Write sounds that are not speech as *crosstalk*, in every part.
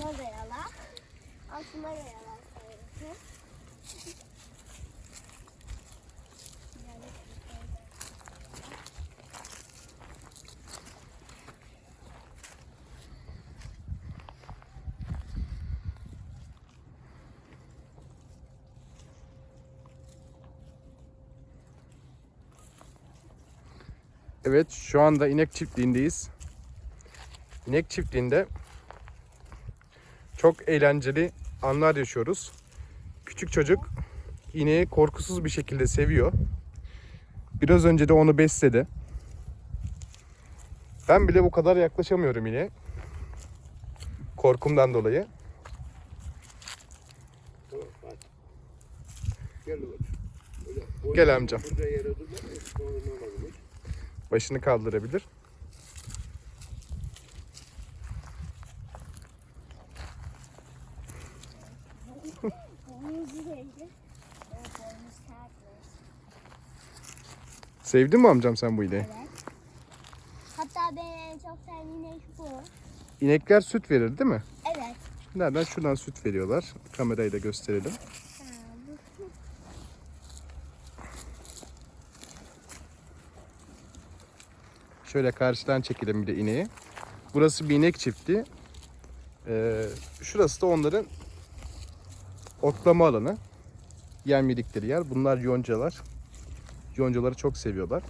Altına da yala. Altına da yala. Evet şu anda inek çiftliğindeyiz. İnek çiftliğinde çok eğlenceli anlar yaşıyoruz. Küçük çocuk ineği korkusuz bir şekilde seviyor. Biraz önce de onu besledi. Ben bile bu kadar yaklaşamıyorum ineğe. Korkumdan dolayı. Gel amcam. Başını kaldırabilir. *laughs* Sevdin mi amcam sen bu ineği? Evet. Hatta ben en çok sevdiğim inek bu. İnekler süt verir değil mi? Evet. Nereden? Şuradan süt veriyorlar. Kamerayı da gösterelim. Şöyle karşıdan çekelim bir de ineği. Burası bir inek çifti. Ee, şurası da onların otlama alanı. Yem yedikleri yer. Bunlar yoncalar. Yoncaları çok seviyorlar.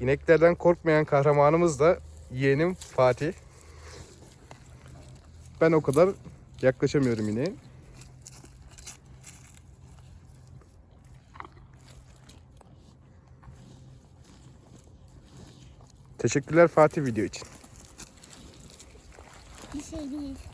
İneklerden korkmayan kahramanımız da yeğenim Fatih. Ben o kadar yaklaşamıyorum ineğe. Teşekkürler Fatih video için. bir şey değil.